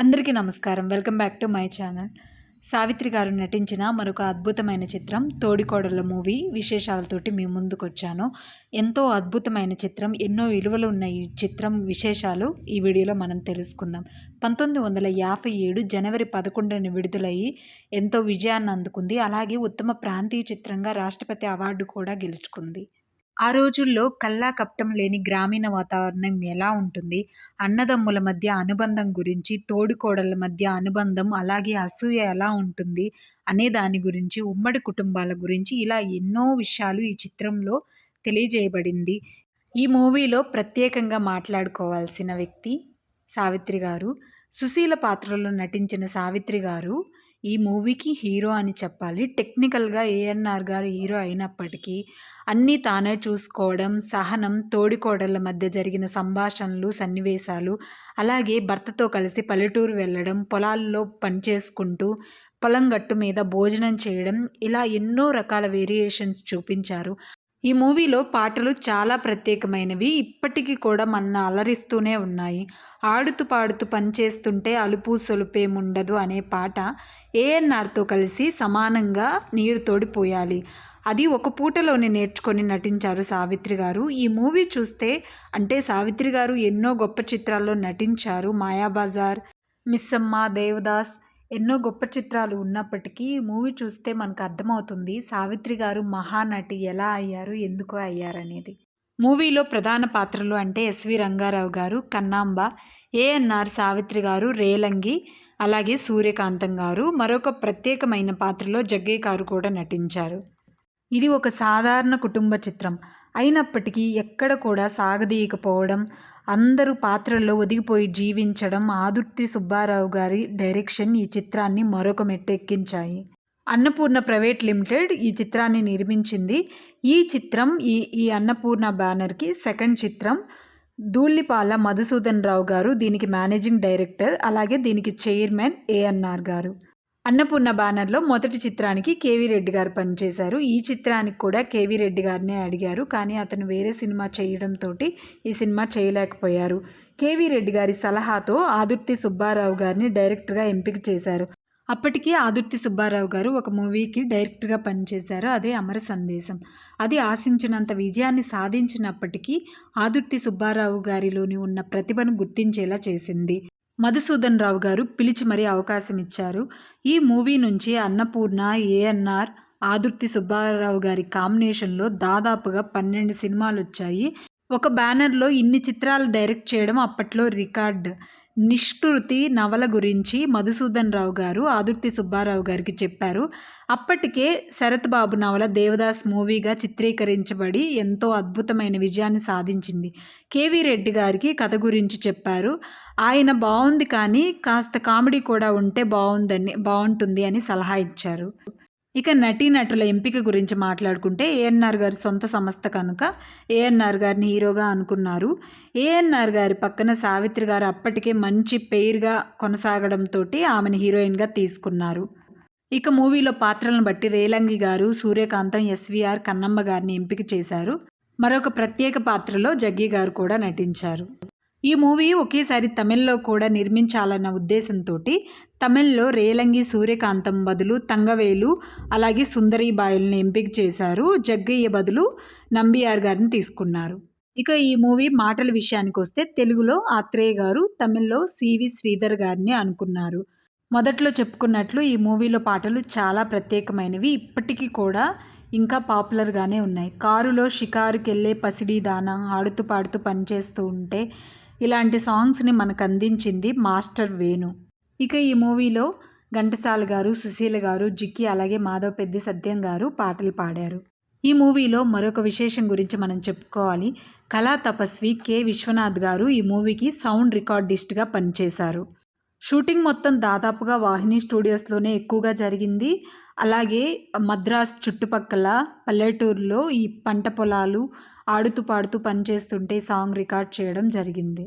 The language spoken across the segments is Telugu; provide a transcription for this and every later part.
అందరికీ నమస్కారం. Welcome back to my channel. Savitri garu నటించిన మరొక అద్భుతమైన చిత్రం తోడికోడల మూవీ విశేషాలతోటి మీ ముందుకు వచ్చాను ఎంతో అద్భుతమైన చిత్రం ఎన్నో విలువలు ఉన్న ఈ చిత్రం విశేషాలు ఈ వీడియోలో మనం తెలుసుకుందాం. పంతొమ్మిది వందల యాభై ఏడు జనవరి పదకొండున విడుదలయ్యి ఎంతో విజయాన్ని అందుకుంది. అలాగే ఉత్తమ ప్రాంతీయ చిత్రంగా రాష్ట్రపతి అవార్డు కూడా గెలుచుకుంది. ఆ రోజుల్లో కల్లా కపటం లేని గ్రామీణ వాతావరణం ఎలా ఉంటుంది? అన్నదమ్ముల మధ్య అనుబంధం గురించి తోడికోడళ్ళ మధ్య అనుబంధం అలాగే అసూయ ఎలా ఉంటుంది అనే దాని గురించి ఉమ్మడి కుటుంబాల గురించి ఇలా ఎన్నో విషయాలు ఈ చిత్రంలో తెలియజేయబడింది. ఈ మూవీలో ప్రత్యేకంగా మాట్లాడుకోవాల్సిన వ్యక్తి సావిత్రి గారు. సుశీల పాత్రలో నటించిన సావిత్రి గారు ఈ మూవీకి హీరో అని చెప్పాలి. టెక్నికల్గా ఏఎన్ఆర్ గారు హీరో అయినప్పటికీ అన్నీ తానే చూసుకోవడం సహనం తోడికోడళ్ళ మధ్య జరిగిన సంభాషణలు సన్నివేశాలు అలాగే భర్తతో కలిసి పల్లెటూరు వెళ్ళడం పొలాల్లో పనిచేసుకుంటూ పొలం గట్టు మీద భోజనం చేయడం ఇలా ఎన్నో రకాల వేరియేషన్స్ చూపించారు. ఈ మూవీలో పాటలు చాలా ప్రత్యేకమైనవి. ఇప్పటికీ కూడా మన అలరిస్తూనే ఉన్నాయి. ఆడుతూ పాడుతూ పనిచేస్తుంటే అలుపు సొలుపేముండదు అనే పాట ఏఎన్ఆర్తో కలిసి సమానంగా నీరు తోడిపోయాలి అది ఒక పూటలోనే నేర్చుకొని నటించారు సావిత్రి గారు. ఈ మూవీ చూస్తే అంటే సావిత్రి గారు ఎన్నో గొప్ప చిత్రాల్లో నటించారు. మాయాబజార్ మిస్సమ్మ దేవదాస్ ఎన్నో గొప్ప చిత్రాలు ఉన్నప్పటికీ మూవీ చూస్తే మనకు అర్థమవుతుంది సావిత్రి గారు మహానటి ఎలా అయ్యారు ఎందుకు అయ్యారనేది. మూవీలో ప్రధాన పాత్రలు అంటే ఎస్వి రంగారావు గారు కన్నాంబ ఏఎన్ఆర్ సావిత్రి గారు రేలంగి అలాగే సూర్యకాంతం గారు. మరొక ప్రత్యేకమైన పాత్రలో జగ్గయ్య గారు కూడా నటించారు. ఇది ఒక సాధారణ కుటుంబ చిత్రం. అయినప్పటికీ ఎక్కడ కూడా సాగదీయకపోవడం అందరూ పాత్రల్లో ఒదిగిపోయి జీవించడం ఆదుర్తి సుబ్బారావు గారి డైరెక్షన్ ఈ చిత్రాన్ని మరొక మెట్టెక్కించాయి. అన్నపూర్ణ ప్రైవేట్ లిమిటెడ్ ఈ చిత్రాన్ని నిర్మించింది. ఈ చిత్రం ఈ ఈ అన్నపూర్ణ బ్యానర్కి సెకండ్ చిత్రం. ధూళిపాల మధుసూదన్ రావు గారు దీనికి మేనేజింగ్ డైరెక్టర్ అలాగే దీనికి చైర్మన్ ఏఎన్ఆర్ గారు. అన్నపూర్ణ బ్యానర్లో మొదటి చిత్రానికి కేవీ రెడ్డి గారు పనిచేశారు. ఈ చిత్రానికి కూడా కేవీ రెడ్డి గారినే అడిగారు. కానీ అతను వేరే సినిమా చేయడంతో ఈ సినిమా చేయలేకపోయారు. కేవీ రెడ్డి గారి సలహాతో ఆదుర్తి సుబ్బారావు గారిని డైరెక్టర్గా ఎంపిక చేశారు. అప్పటికి ఆదుర్తి సుబ్బారావు గారు ఒక మూవీకి డైరెక్టర్గా పనిచేశారు. అదే అమర సందేశం. అది ఆశించినంత విజయాన్ని సాధించినప్పటికీ ఆదుర్తి సుబ్బారావు గారిలోని ఉన్న ప్రతిభను గుర్తించేలా చేసింది. మధుసూదన్ రావు గారు పిలిచి మరీ అవకాశం ఇచ్చారు ఈ మూవీ నుంచి అన్నపూర్ణ ఏఎన్ఆర్ ఆదుర్తి సుబ్బారావు గారి కాంబినేషన్లో దాదాపుగా పన్నెండు సినిమాలు వచ్చాయి ఒక బ్యానర్లో ఇన్ని చిత్రాలు డైరెక్ట్ చేయడం అప్పట్లో రికార్డ్. నిష్కృతి నవల గురించి మధుసూదన్ రావు గారు ఆదుర్తి సుబ్బారావు గారికి చెప్పారు. అప్పటికే శరత్ బాబు నవల దేవదాస్ మూవీగా చిత్రీకరించబడి ఎంతో అద్భుతమైన విజయాన్ని సాధించింది. కేవీ రెడ్డి గారికి కథ గురించి చెప్పారు. ఆయన బాగుంది కానీ కాస్త కామెడీ కూడా ఉంటే బాగుందని బాగుంటుంది అని సలహా ఇచ్చారు. ఇక నటీనటుల ఎంపిక గురించి మాట్లాడుకుంటే ఏఎన్ఆర్ గారి సొంత సంస్థ కనుక ఏఎన్ఆర్ గారిని హీరోగా అనుకున్నారు. ఏఎన్ఆర్ గారి పక్కన సావిత్రి గారు అప్పటికే మంచి పెయిర్గా కొనసాగడంతో ఆమెను హీరోయిన్గా తీసుకున్నారు. ఇక మూవీలో పాత్రలను బట్టి రేలంగి గారు సూర్యకాంతం ఎస్విఆర్ కన్నమ్మ గారిని ఎంపిక చేశారు. మరొక ప్రత్యేక పాత్రలో జగ్గి గారు కూడా నటించారు. ఈ మూవీ ఒకేసారి తమిళ్ళో కూడా నిర్మించాలన్న ఉద్దేశంతో తమిళ్ళో రేలంగి సూర్యకాంతం బదులు తంగవేలు అలాగే సుందరీబాయిల్ని ఎంపిక చేశారు. జగ్గయ్య బదులు నంబియార్ గారిని తీసుకున్నారు. ఇక ఈ మూవీ మాటల విషయానికి వస్తే తెలుగులో ఆత్రేయ గారు తమిళ్ళో సివి శ్రీధర్ గారిని అనుకున్నారు. మొదట్లో చెప్పుకున్నట్లు ఈ మూవీలో పాటలు చాలా ప్రత్యేకమైనవి. ఇప్పటికీ కూడా ఇంకా పాపులర్గానే ఉన్నాయి. కారులో షికారుకెళ్ళే పసిడి దాన ఆడుతూ పాడుతూ పనిచేస్తూ ఉంటే ఇలాంటి సాంగ్స్ని మనకు అందించింది మాస్టర్ వేణు. ఇక ఈ మూవీలో ఘంటసాల గారు సుశీల గారు జిక్కి అలాగే మాధవ్ పెద్ది సత్యం గారు పాటలు పాడారు. ఈ మూవీలో మరొక విశేషం గురించి మనం చెప్పుకోవాలి. కళా తపస్వి కె విశ్వనాథ్ గారు ఈ మూవీకి సౌండ్ రికార్డిస్ట్గా పనిచేశారు. షూటింగ్ మొత్తం దాదాపుగా వాహిని స్టూడియోస్లోనే ఎక్కువగా జరిగింది. అలాగే మద్రాస్ చుట్టుపక్కల పల్లెటూరులో ఈ పంట పొలాలు ఆడుతూ పాడుతూ పనిచేస్తుంటే సాంగ్ రికార్డ్ చేయడం జరిగింది.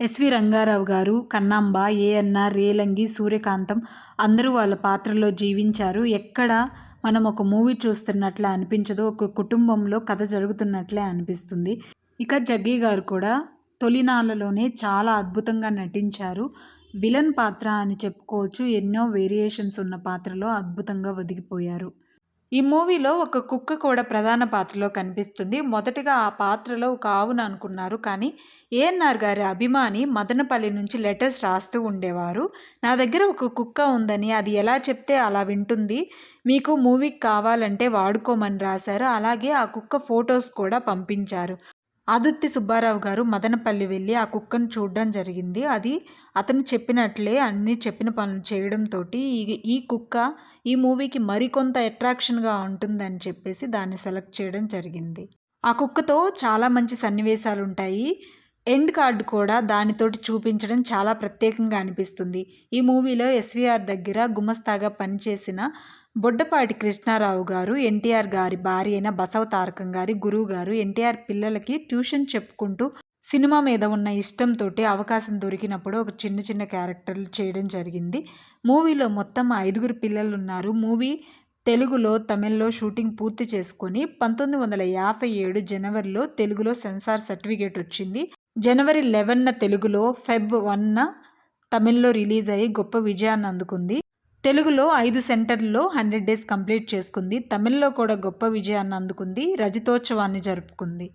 ఎస్వి రంగారావు గారు కన్నాంబ ఏఎన్ఆర్ రేలంగి సూర్యకాంతం అందరూ వాళ్ళ పాత్రలో జీవించారు. ఎక్కడ మనం ఒక మూవీ చూస్తున్నట్లే అనిపించదు ఒక కుటుంబంలో కథ జరుగుతున్నట్లే అనిపిస్తుంది. ఇక జగ్గీ గారు కూడా తొలినాళ్ళలోనే చాలా అద్భుతంగా నటించారు. విలన్ పాత్ర అని చెప్పుకోవచ్చు. ఎన్నో వేరియేషన్స్ ఉన్న పాత్రలో అద్భుతంగా ఒదిగిపోయారు. ఈ మూవీలో ఒక కుక్క కూడా ప్రధాన పాత్రలో కనిపిస్తుంది. మొదటగా ఆ పాత్రలో ఒక ఆవును అనుకున్నారు. కానీ ఏఎన్ఆర్ గారి అభిమాని మదనపల్లి నుంచి లెటర్స్ రాస్తూ ఉండేవారు. నా దగ్గర ఒక కుక్క ఉందని అది ఎలా చెప్తే అలా వింటుంది. మీకు మూవీకి కావాలంటే వాడుకోమని రాశారు. అలాగే ఆ కుక్క ఫొటోస్ కూడా పంపించారు. ఆదుర్తి సుబ్బారావు గారు మదనపల్లి వెళ్ళి ఆ కుక్కను చూడడం జరిగింది. అది అతను చెప్పినట్లే అన్ని చెప్పిన పనులు చేయడంతో ఈ ఈ కుక్క ఈ మూవీకి మరికొంత అట్రాక్షన్గా ఉంటుందని చెప్పేసి దాన్ని సెలెక్ట్ చేయడం జరిగింది. ఆ కుక్కతో చాలా మంచి సన్నివేశాలు ఉంటాయి. ఎండ్ కార్డు కూడా దానితోటి చూపించడం చాలా ప్రత్యేకంగా అనిపిస్తుంది. ఈ మూవీలో ఎస్వీఆర్ దగ్గర గుమస్తాగా పనిచేసిన బొడ్డపాటి కృష్ణారావు గారు ఎన్టీఆర్ గారి భార్య అయిన బసవ తారకం గారి గురువు గారు ఎన్టీఆర్ పిల్లలకి ట్యూషన్ చెప్పుకుంటూ సినిమా మీద ఉన్న ఇష్టంతో అవకాశం దొరికినప్పుడు ఒక చిన్న చిన్న క్యారెక్టర్లు చేయడం జరిగింది. మూవీలో మొత్తం ఐదుగురు పిల్లలు ఉన్నారు. మూవీ తెలుగులో తమిళ్ళో షూటింగ్ పూర్తి చేసుకొని పంతొమ్మిది వందల యాభై ఏడు జనవరిలో తెలుగులో సెన్సార్ సర్టిఫికేట్ వచ్చింది. జనవరి లెవెన్న తెలుగులో ఫెబ్ వన్న తమిళ్ళో రిలీజ్ అయ్యి గొప్ప విజయాన్ని అందుకుంది. తెలుగులో ఐదు సెంటర్లలో హండ్రెడ్ డేస్ కంప్లీట్ చేసుకుంది. తమిళ్ళో కూడా గొప్ప విజయాన్ని అందుకుంది. రజతోత్సవాన్ని జరుపుకుంది.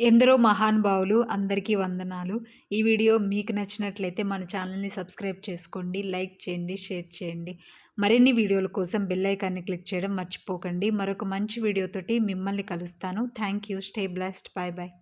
ఎందరో మహానుభావులు అందరికీ వందనాలు. ఈ వీడియో మీకు నచ్చినట్లయితే మన ఛానల్ని సబ్స్క్రైబ్ చేసుకోండి లైక్ చేయండి షేర్ చేయండి. మరిన్ని వీడియోల కోసం బెల్ ఐకాన్ని క్లిక్ చేయడం మర్చిపోకండి. మరొక మంచి వీడియోతోటి మిమ్మల్ని కలుస్తాను. Thank you. Stay blessed. Bye bye